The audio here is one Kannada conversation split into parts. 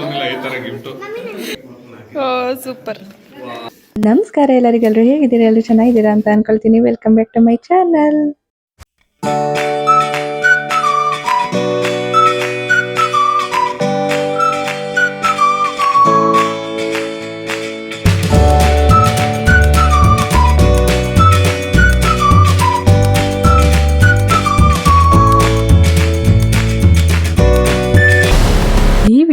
ಬಂದಿಲ್ಲ ಈ ತರ ಗಿಫ್ಟ್ ಓ ಸೂಪರ್. ನಮಸ್ಕಾರ ಎಲ್ಲರಿಗೆಲ್ಲರೂ ಹೇಗಿದ್ದೀರಾ? ಎಲ್ಲರೂ ಚೆನ್ನಾಗಿದ್ದೀರಾ ಅಂತ ಅನ್ಕೊಳ್ತೀನಿ. Welcome back to my channel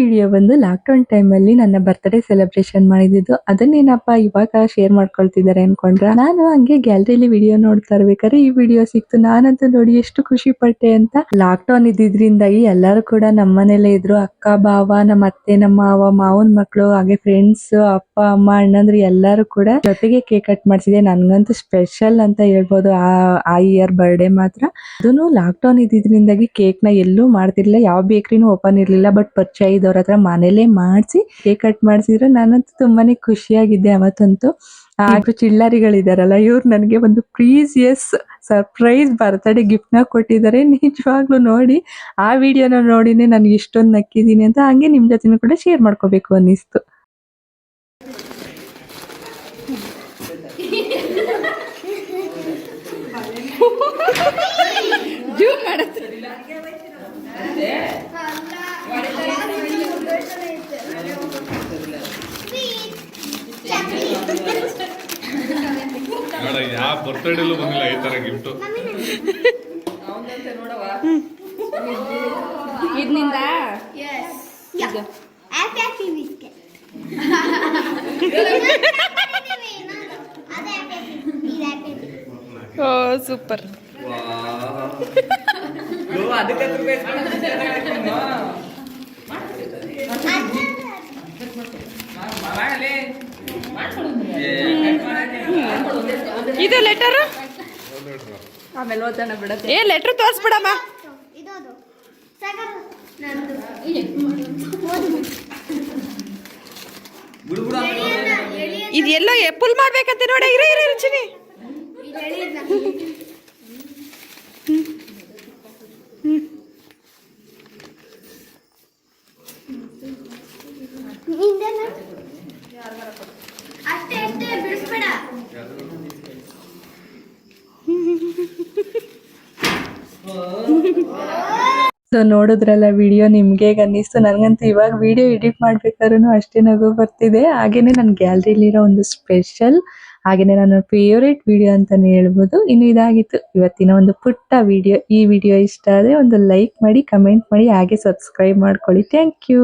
video ಬಂದು ಲಾಕ್ಡೌನ್ ಟೈಮಲ್ಲಿ ನನ್ನ ಬರ್ತ್ಡೇ ಸೆಲೆಬ್ರೇಷನ್ ಮಾಡಿದ್ದು. ಅದನ್ನೇನಪ್ಪ ಇವಾಗ ಶೇರ್ ಮಾಡ್ಕೊಳ್ತಿದ್ದಾರೆ ಅನ್ಕೊಂಡ್ರ? ನಾನು ಹಂಗೆ ಗ್ಯಾಲರಿಲಿ ವಿಡಿಯೋ ನೋಡ್ತಾ ಇರ್ಬೇಕಾದ್ರೆ ಈ ವಿಡಿಯೋ ಸಿಕ್ತು. ನಾನಂತೂ ನೋಡಿ ಎಷ್ಟು ಖುಷಿ ಪಟ್ಟೆ ಅಂತ. ಲಾಕ್ಡೌನ್ ಇದ್ದಿದ್ರಿಂದಾಗಿ ಎಲ್ಲರೂ ಕೂಡ ನಮ್ಮ ಮನೇಲೆ ಇದ್ರು. ಅಕ್ಕ ಬಾವ ನಮ್ಮ ಅತ್ತೆ, ನಮ್ಮ ಮಾವ, ಮಾವನ್ ಮಕ್ಕಳು ಹಾಗೆ ಫ್ರೆಂಡ್ಸ್ ಅಪ್ಪ, ಅಮ್ಮ, ಅಣ್ಣಂದ್ರು ಎಲ್ಲರೂ ಕೂಡ ಜೊತೆಗೆ ಕೇಕ್ ಕಟ್ ಮಾಡಿಸಿದೆ. ನನ್ಗಂತೂ ಸ್ಪೆಷಲ್ ಅಂತ ಹೇಳ್ಬೋದು. ಆ ಆ ಇಯರ್ ಬರ್ಡೇ ಮಾತ್ರ. ಅದನ್ನು ಲಾಕ್ಡೌನ್ ಇದ್ದಿದ್ರಿಂದಾಗಿ ಕೇಕ್ನ ಎಲ್ಲೂ ಮಾಡ್ತಿರ್ಲಿಲ್ಲ. ಯಾವ ಬೇಕ್ರಿನೂ ಓಪನ್ ಇರ್ಲಿಲ್ಲ. ಬಟ್ ಪರಿಚಯ ಇದ್ದವ್ರ ಹತ್ರ ಮನೇಲೆ ಮಾಡಿಸಿ ಕೇಕ್ ಕಟ್ ಮಾಡಿಸಿದ್ರು ನಾನಂತೂ ತುಂಬಾನೇ ಖುಷಿಯಾಗಿದ್ದೆ ಅವತ್ತಂತೂ. ಹಾಗೂ ಚಿಲ್ಲರಿಗಳಿದಾರಲ್ಲ ಇವ್ರು ನನಗೆ ಒಂದು ಪ್ರೀಸಿಯಸ್ ಸರ್ಪ್ರೈಸ್ ಬರ್ತ್ಡೇ ಗಿಫ್ಟ್ನ ನ ಕೊಟ್ಟಿದ್ದಾರೆ. ನಿಜವಾಗ್ಲೂ ನೋಡಿ ಆ ವಿಡಿಯೋನ ನೋಡಿನೇ ನನಗೆ ಇಷ್ಟೊಂದು ನಕ್ಕಿದ್ದೀನಿ ಅಂತ ಹಂಗೆ ನಿಮ್ ಜೊತೆ ಕೂಡ ಶೇರ್ ಮಾಡ್ಕೋಬೇಕು ಅನ್ನಿಸ್ತು. ಜೂಮ್ ನೋಡ ಯಾವ ಬರ್ತಡೇಲೂ ಬಂದಿಲ್ಲ ಈ ತರ ಗಿಫ್ಟ್ ಇದನಿಂದ Yes. Yeah. ಇದು ಲೆಟರ್ ಆಮೇಲೆ ಓದೋಣ ಬಿಡತ್ತೆ ಏ ಲೆಟರ್ ತೋರಿಸ್ಬಿಡಮ್ಮ. ಇದು ಎಲ್ಲೋ ಫುಲ್ ಮಾಡ್ಬೇಕಂತೆ ನೋಡಿ. ಇರೋ ಇರ ಇರು ಚಿನಿ ಇದು ಎಳೆಯನ್ನ. ನಿಂದೇನ? ಅಷ್ಟೇ ಅಷ್ಟೇ ಬಿಡಿಸ್ಬೇಡ ಸೊ ನೋಡಿದ್ರಲ್ಲ ವಿಡಿಯೋ ನಿಮ್ಗೆ ಅನ್ನಿಸ್ತು. ನನಗಂತೂ ಇವಾಗ ವಿಡಿಯೋ ಎಡಿಟ್ ಮಾಡ್ಬೇಕಾದ್ರೂ ಅಷ್ಟೇ ನಗು ಬರ್ತಿದೆ. ಹಾಗೇನೆ ನನ್ನ ಗ್ಯಾಲರಿಲಿರೋ ಒಂದು ಸ್ಪೆಷಲ್ ಹಾಗೇನೆ ನನ್ನ ಫೇವ್ರೇಟ್ ವಿಡಿಯೋ ಅಂತಾನೆ ಹೇಳ್ಬೋದು. ಇನ್ನು ಇದಾಗಿತ್ತು. ಇವತ್ತಿನ ಒಂದು ಪುಟ್ಟ ವಿಡಿಯೋ ಈ ವಿಡಿಯೋ ಇಷ್ಟ ಆದರೆ ಒಂದು ಲೈಕ್ ಮಾಡಿ ಕಮೆಂಟ್ ಮಾಡಿ, ಹಾಗೆ ಸಬ್ಸ್ಕ್ರೈಬ್ ಮಾಡ್ಕೊಳ್ಳಿ. Thank you